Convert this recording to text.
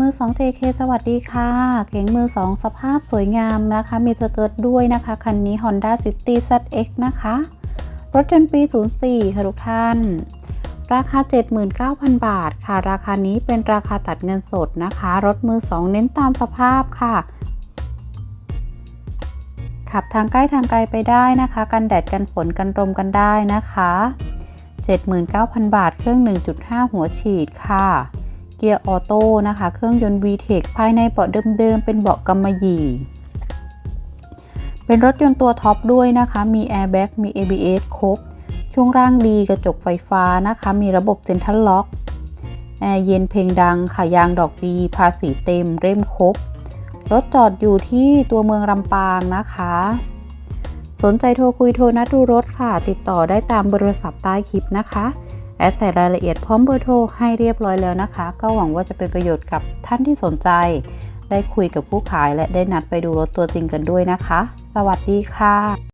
มือ2 JK สวัสดีค่ะ เก๋งมือ 2 สภาพสวยงามนะคะ มีสเกิร์ตด้วยนะคะ คันนี้ Honda City ZX นะคะ รถยนต์ปี 04 ค่ะทุกท่าน ราคา 79,000 บาทค่ะ ราคานี้เป็นราคาตัดเงินสดนะคะ รถมือ 2 เน้นตามสภาพค่ะ ขับทางใกล้ทางไกลไปได้นะคะ กันแดดกันฝนกันลมกันได้นะคะ 79,000 บาท เครื่อง 1.5 หัวฉีดค่ะ เกียร์ออโต้นะคะ เครื่องยนต์ VTEC ภายในเบาะเดิมๆ เป็นเบาะกำมะหยี่เป็นรถยนต์ตัวท็อปด้วยนะคะ มีแอร์แบ็กมี ABS ครบ ช่วงล่างดีกระจกไฟฟ้านะคะ มีระบบเซ็นทรัลล็อกแอร์เย็นเพลงดังค่ะยางดอกดีภาษีเต็มเร่มครบ รถจอดอยู่ที่ตัวเมืองลำปางนะคะ สนใจโทรคุยโทรนัดดูรถค่ะ ติดต่อได้ตามเบอร์โทรศัพท์ใต้คลิปนะคะ แอดใส่รายละเอียดพร้อมเบอร์โทรให้เรียบร้อยแล้วนะคะ ก็หวังว่าจะเป็นประโยชน์กับท่านที่สนใจ ได้คุยกับผู้ขายและได้นัดไปดูรถตัวจริงกันด้วยนะคะ สวัสดีค่ะ